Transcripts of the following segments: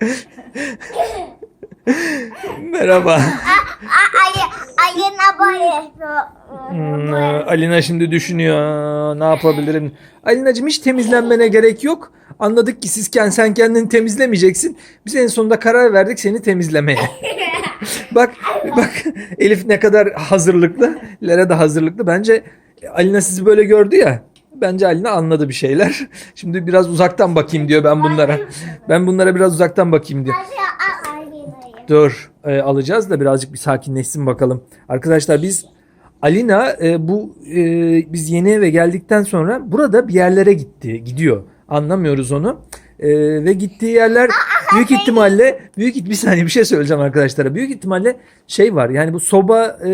Merhaba. Ayı, ayına böyle. Hmm, Alina şimdi düşünüyor. "Aa, Ne yapabilirim? Alinacığım hiç temizlenmene gerek yok. Anladık ki siz kend- sen kendini temizlemeyeceksin. Biz en sonunda karar verdik seni temizlemeye. bak bak Elif ne kadar hazırlıklı. Lera da hazırlıklı. Bence Alina sizi böyle gördü ya. Bence Alina anladı bir şeyler. Şimdi biraz uzaktan bakayım diyor ben bunlara. Ben bunlara biraz uzaktan bakayım diyor. Dur e, alacağız da birazcık bir sakinleşsin bakalım. Arkadaşlar biz Alina e, bu e, biz yeni eve geldikten sonra burada bir yerlere gitti gidiyor. Anlamıyoruz onu. E, ve gittiği yerler büyük ihtimalle büyük bir saniye bir şey söyleyeceğim arkadaşlara. Büyük ihtimalle şey var yani bu soba e,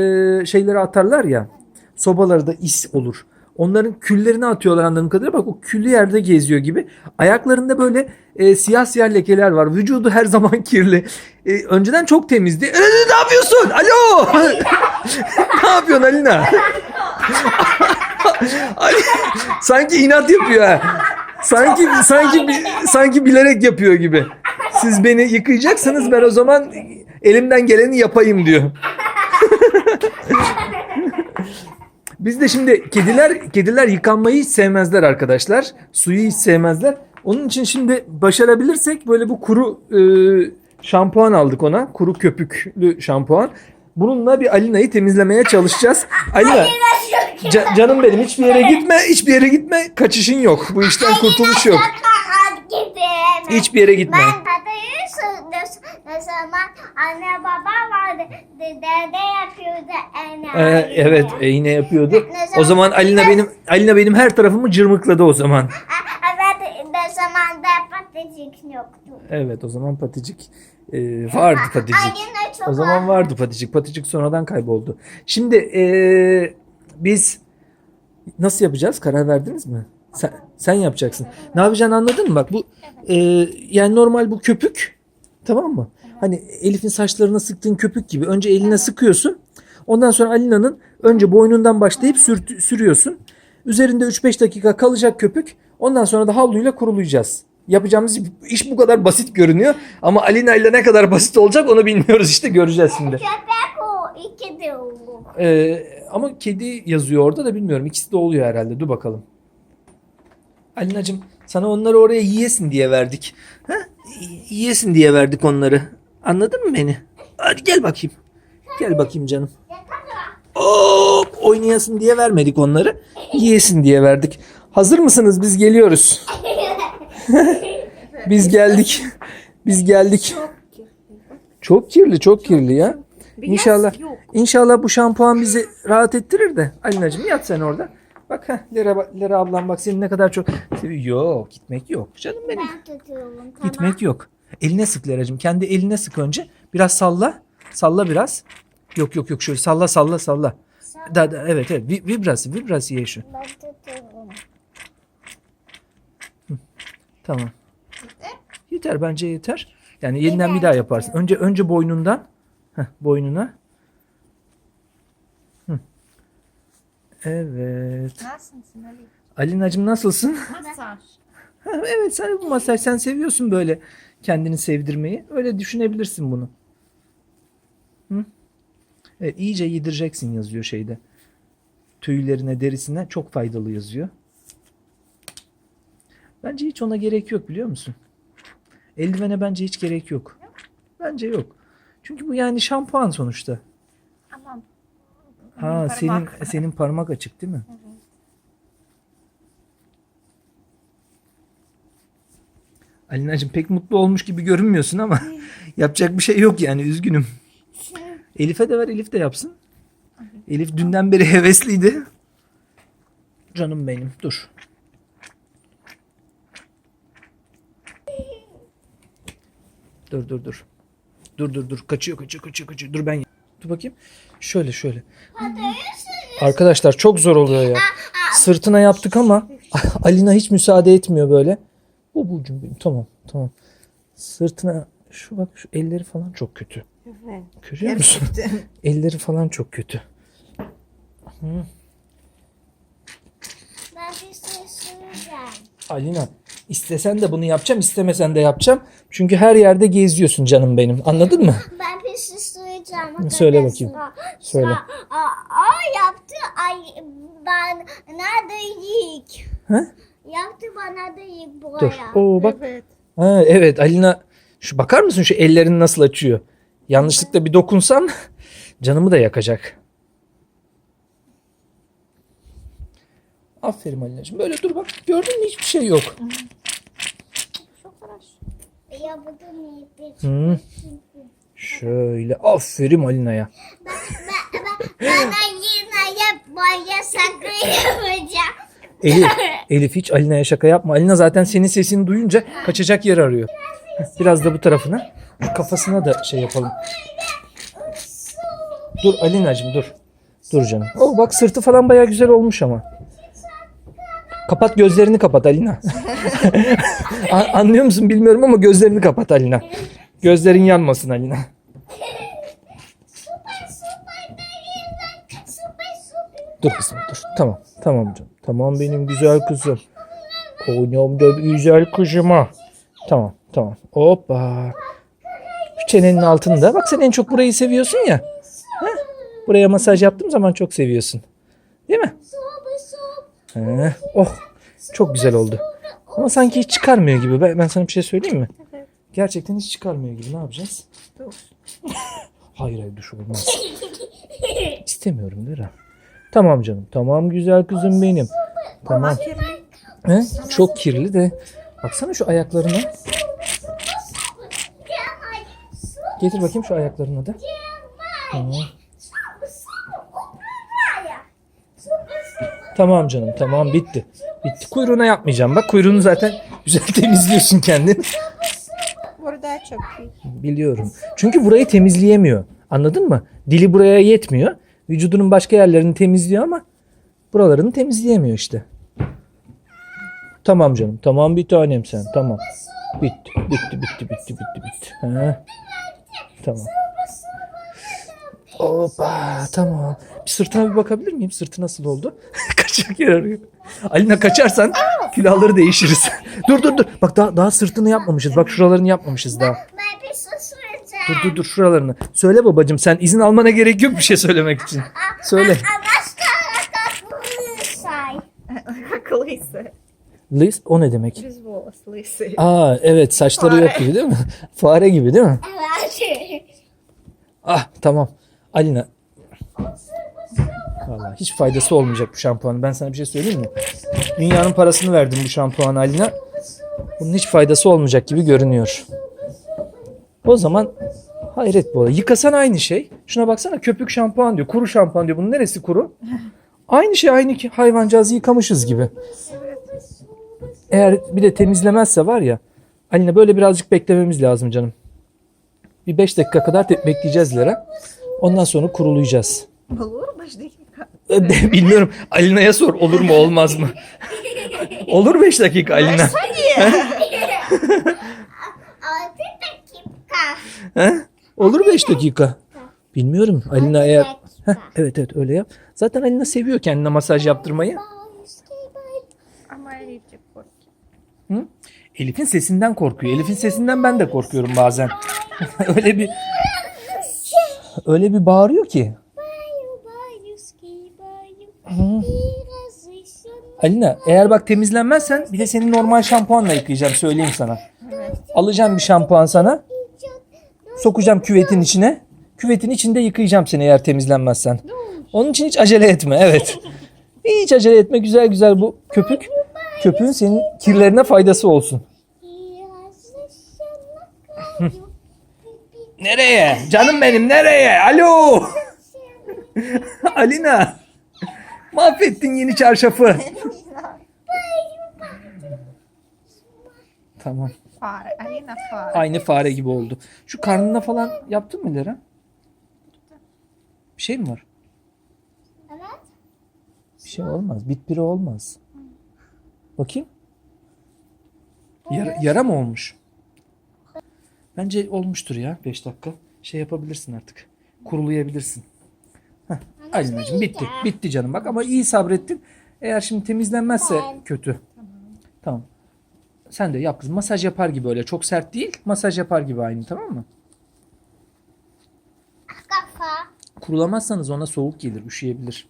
şeyleri atarlar ya. Sobalarda is olur. Onların küllerini atıyorlar anladığım kadarıyla. Bak o küllü yerde geziyor gibi. Ayaklarında böyle e, siyah siyah lekeler var. Vücudu her zaman kirli. E, önceden çok temizdi. E, ne yapıyorsun? Alo! ne yapıyorsun Alina? Ali, sanki inat yapıyor ha. Sanki sanki sanki bilerek yapıyor gibi. Siz beni yıkayacaksanız ben o zaman elimden geleni yapayım diyor. Biz de şimdi kediler kediler yıkanmayı hiç sevmezler arkadaşlar. Suyu hiç sevmezler. Onun için şimdi başarabilirsek böyle bu kuru e, şampuan aldık ona. Kuru köpüklü şampuan. Bununla bir Alina'yı temizlemeye çalışacağız. Alina ca- canım benim hiçbir yere gitme. Hiçbir yere gitme. Kaçışın yok. Bu işten kurtuluş yok. Hiçbir yere gitme. Ben ne zaman anne baba vardı. Dede yapıyordu en Ee, evet e, yine yapıyordu. O zaman Alina benim Alina benim her tarafımı cırmıkladı o zaman. Evet ne zaman da patatesik yoktu. Evet o zaman paticik e, vardı paticik. O zaman vardı paticik. Paticik sonradan kayboldu. Şimdi e, biz nasıl yapacağız? Karar verdiniz mi? Sen, sen yapacaksın. Ne yapacağını anladın mı? Bak bu e, yani normal bu köpük tamam mı? Hani Elif'in saçlarına sıktığın köpük gibi. Önce eline sıkıyorsun. Ondan sonra Alina'nın önce boynundan başlayıp sür- sürüyorsun. Üzerinde 3-5 dakika kalacak köpük. Ondan sonra da havluyla kurulayacağız. Yapacağımız iş bu kadar basit görünüyor. Ama Alina ile ne kadar basit olacak onu bilmiyoruz işte göreceğiz şimdi. Köpek o iki de olur. Ee, ama kedi yazıyor orada da bilmiyorum. İkisi de oluyor herhalde. Dur bakalım. Alinacığım sana onları oraya yiyesin diye verdik. Ha? Yiyesin diye verdik onları. Anladın mı beni? Hadi gel bakayım. Gel bakayım canım. Hop, oynayasın diye vermedik onları. Yiyesin diye verdik. Hazır mısınız? Biz geliyoruz. Biz geldik. Biz geldik. Çok kirli, çok kirli ya. İnşallah. İnşallah bu şampuan bizi rahat ettirir de. Alinacığım yat sen orada. Bak ha Lera, Lera ablam bak seni ne kadar çok. Yok gitmek yok. Canım benim. Ben tutuyorum tamam. Gitmek yok. Eline sık Leracığım. Kendi eline sık önce. Biraz salla. Salla biraz. Yok yok yok şöyle salla salla salla. Da, da, evet evet Vi- vibrası vibrası ye şu. Ben tutuyorum. Tamam. Yeter bence yeter. Yani yeniden bir daha yaparsın. Önce önce boynundan. Heh, boynuna. Hı. Evet. Nasılsın Ali? Alinacığım nasılsın? Masaj. Evet sen bu masaj sen seviyorsun böyle kendini sevdirmeyi. Öyle düşünebilirsin bunu. Hı? Evet iyice yedireceksin yazıyor şeyde. Tüylerine, derisine çok faydalı yazıyor. Bence hiç ona gerek yok biliyor musun? Eldivene bence hiç gerek yok. Bence yok. Çünkü bu yani şampuan sonuçta. Ama Ha senin parmak. senin parmak açık değil mi? Alinacığım pek mutlu olmuş gibi görünmüyorsun ama yapacak bir şey yok yani üzgünüm. Elif'e de ver Elif de yapsın. Elif dünden beri hevesliydi. Canım benim dur. Dur dur dur. Dur dur dur. Kaçıyor kaçıyor kaçıyor kaçıyor. Dur ben Dur bakayım. Şöyle şöyle. Arkadaşlar çok zor oluyor ya. Sırtına yaptık ama Alina hiç müsaade etmiyor böyle. Bu burcum benim. Tamam tamam. Sırtına şu bak şu elleri falan çok kötü. evet. Görüyor musun? elleri falan çok kötü. Ben bir şey söyleyeceğim. Alina istesen de bunu yapacağım istemesen de yapacağım. Çünkü her yerde geziyorsun canım benim. Anladın mı? Ben bir şey söyleyeceğim. Söyle bakayım. Söyle. Aa, aa, yaptı. Ay ben nerede yiyik? Ha? Yaptı bana da Dur. buraya. Oo bak. Evet. Ha, evet Alina şu bakar mısın şu ellerini nasıl açıyor? Yanlışlıkla bir dokunsam canımı da yakacak. Aferin Alina'cığım. Böyle dur bak. Gördün mü hiçbir şey yok. Ya bu da neydi? Hı. Şöyle. Aferin Alina'ya. Ben, ben, bana yine yapmaya sakın yapacağım. Elif, Elif hiç Alina'ya şaka yapma. Alina zaten senin sesini duyunca kaçacak yer arıyor. Biraz da bu tarafına. Kafasına da şey yapalım. Dur Alina'cığım dur. Dur canım. Oh bak sırtı falan baya güzel olmuş ama. Kapat gözlerini kapat Alina. Anlıyor musun bilmiyorum ama gözlerini kapat Alina. Gözlerin yanmasın Alina. Dur kızım dur. Tamam. Tamam canım. Tamam benim güzel kızım. Konyam da güzel kızıma. Tamam tamam. Hoppa. Şu çenenin altında. Bak sen en çok burayı seviyorsun ya. Heh. Buraya masaj yaptığım zaman çok seviyorsun. Değil mi? Heh. Oh. Çok güzel oldu. Ama sanki hiç çıkarmıyor gibi. Ben, ben sana bir şey söyleyeyim mi? Gerçekten hiç çıkarmıyor gibi. Ne yapacağız? hayır hayır duş olmaz. İstemiyorum Vera. Tamam canım. Tamam güzel kızım benim. Tamam. He? Çok kirli de. Baksana şu ayaklarına. Getir bakayım şu ayaklarına da. Tamam. Tamam canım tamam bitti. Bitti. Kuyruğuna yapmayacağım. Bak kuyruğunu zaten güzel temizliyorsun kendin. Burada çok iyi. Biliyorum. Çünkü burayı temizleyemiyor. Anladın mı? Dili buraya yetmiyor. Vücudunun başka yerlerini temizliyor ama buralarını temizleyemiyor işte. Tamam canım. Tamam bir tanem sen. Tamam. Bitti. Bitti bitti bitti bitti bitti. Ha. Tamam. Hoppa tamam. Bir sırtına bir bakabilir miyim? Sırtı nasıl oldu? Kaçacak yer arıyor. Alina kaçarsan külahları değişiriz. dur dur dur. Bak daha, daha sırtını yapmamışız. Bak şuralarını yapmamışız daha. Ben bir şey söyleyeceğim. Dur dur dur şuralarını. Söyle babacığım sen izin almana gerek yok bir şey söylemek için. Söyle. Akıllıysa. Liz o ne demek? Düz volası. Aa evet saçları yok gibi değil mi? Fare gibi değil mi? Ah tamam. Alina. Vallahi hiç faydası olmayacak bu şampuanın. Ben sana bir şey söyleyeyim mi? Dünyanın parasını verdim bu şampuana Alina. Bunun hiç faydası olmayacak gibi görünüyor. O zaman hayret bu olay. Yıkasan aynı şey. Şuna baksana köpük şampuan diyor. Kuru şampuan diyor. Bunun neresi kuru? Aynı şey aynı ki hayvancağızı yıkamışız gibi. Eğer bir de temizlemezse var ya Alina böyle birazcık beklememiz lazım canım. Bir 5 dakika kadar bekleyeceğiz Lera. Ondan sonra kurulayacağız. Olur beş dakika. Ee, Bilmiyorum. Alina'ya sor. Olur mu olmaz mı? Olur 5 dakika Alina. He? Olur 5 dakika. Bilmiyorum. Alina eğer... Heh, evet evet öyle yap. Zaten Alina seviyor kendine masaj yaptırmayı. Ama Elif çok korkuyor. Elif'in sesinden korkuyor. Elif'in sesinden ben de korkuyorum bazen. öyle bir öyle bir bağırıyor ki. Alina eğer bak temizlenmezsen bir de seni normal şampuanla yıkayacağım söyleyeyim sana. Alacağım bir şampuan sana. Sokacağım küvetin içine. Küvetin içinde yıkayacağım seni eğer temizlenmezsen. Onun için hiç acele etme evet. Hiç acele etme güzel güzel bu köpük. Köpüğün senin kirlerine faydası olsun. Nereye? Canım benim nereye? Alo. Alina. Mahvettin yeni çarşafı. tamam. Fare. Alina fare. Aynı fare gibi oldu. Şu karnına falan yaptın mı Lera? Bir şey mi var? Evet. Bir şey olmaz. Bitpiri olmaz. Bakayım. Yara, yara mı olmuş? Bence olmuştur ya 5 dakika. Şey yapabilirsin artık. Kurulayabilirsin. Heh. Alina'cığım bitti. Bitti canım bak ama iyi sabrettin. Eğer şimdi temizlenmezse kötü. Tamam. Sen de yap kızım. Masaj yapar gibi öyle. Çok sert değil. Masaj yapar gibi aynı tamam mı? Kafa. Kurulamazsanız ona soğuk gelir. Üşüyebilir.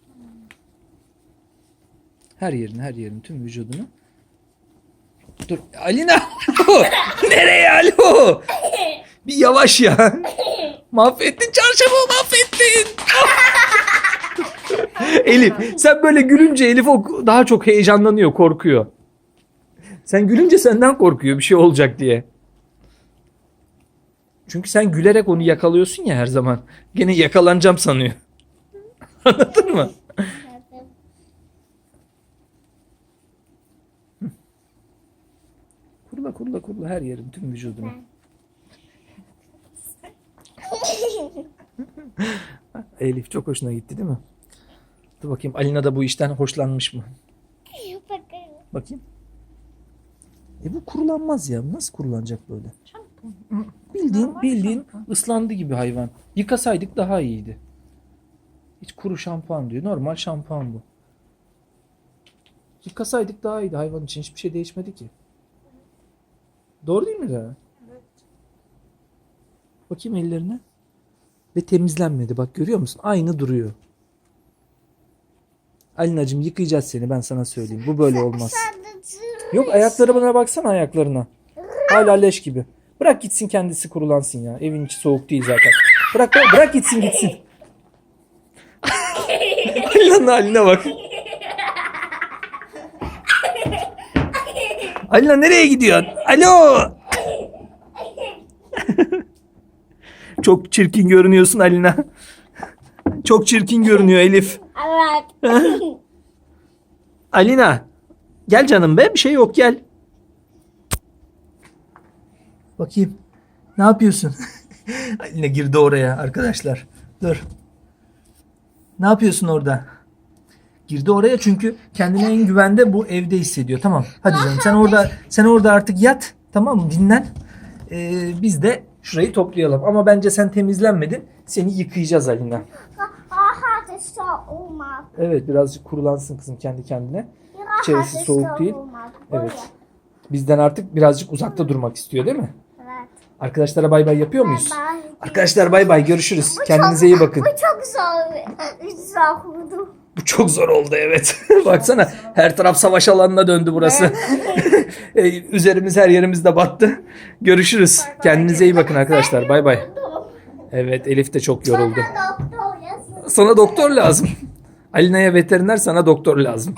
Her yerini her yerini tüm vücudunu. Dur. Alina. Nereye alo? Bir yavaş ya. Mahvettin çarşafı mahvettin. Elif sen böyle gülünce Elif o daha çok heyecanlanıyor korkuyor. Sen gülünce senden korkuyor bir şey olacak diye. Çünkü sen gülerek onu yakalıyorsun ya her zaman. Gene yakalanacağım sanıyor. Anladın mı? Kurula kurula kurula her yerin tüm vücudunu. Elif çok hoşuna gitti değil mi? Dur bakayım Alina da bu işten hoşlanmış mı? Bakayım. Bakayım. E bu kurulanmaz ya. Nasıl kurulanacak böyle? Bildiğin bildiğin ıslandı gibi hayvan. Yıkasaydık daha iyiydi. Hiç kuru şampuan diyor. Normal şampuan bu. Yıkasaydık daha iyiydi hayvan için. Hiçbir şey değişmedi ki. Doğru değil mi Rana? Bakayım ellerine. Ve temizlenmedi. Bak görüyor musun? Aynı duruyor. Alinacığım yıkayacağız seni ben sana söyleyeyim. Bu böyle olmaz. Yok ayakları bana baksana ayaklarına. Hala leş gibi. Bırak gitsin kendisi kurulansın ya. Evin içi soğuk değil zaten. Bırak bırak, gitsin gitsin. Alina'nın haline bak. Alina nereye gidiyorsun? Alo. Çok çirkin görünüyorsun Alina. Çok çirkin görünüyor Elif. Evet. Alina. Gel canım be bir şey yok gel. Bakayım. Ne yapıyorsun? Alina girdi oraya arkadaşlar. Dur. Ne yapıyorsun orada? Girdi oraya çünkü kendini en güvende bu evde hissediyor. Tamam. Hadi canım sen orada sen orada artık yat. Tamam mı? Dinlen. Ee, biz de şurayı toplayalım. Ama bence sen temizlenmedin. Seni yıkayacağız Alina. Evet birazcık kurulansın kızım kendi kendine. İçerisi soğuk değil. olmaz. Evet. Bizden artık birazcık uzakta durmak istiyor değil mi? Evet. Arkadaşlara bay bay yapıyor muyuz? Arkadaşlar bay bay görüşürüz. Kendinize iyi bakın. Bu çok zor. Zor oldu. Bu çok zor oldu evet. Baksana her taraf savaş alanına döndü burası. E, Üzerimiz her yerimiz de battı. Görüşürüz. Kendinize iyi bakın arkadaşlar. Bay bay. Evet Elif de çok yoruldu. Bana doktor yazın. Sana doktor lazım. Alina'ya veteriner sana doktor lazım.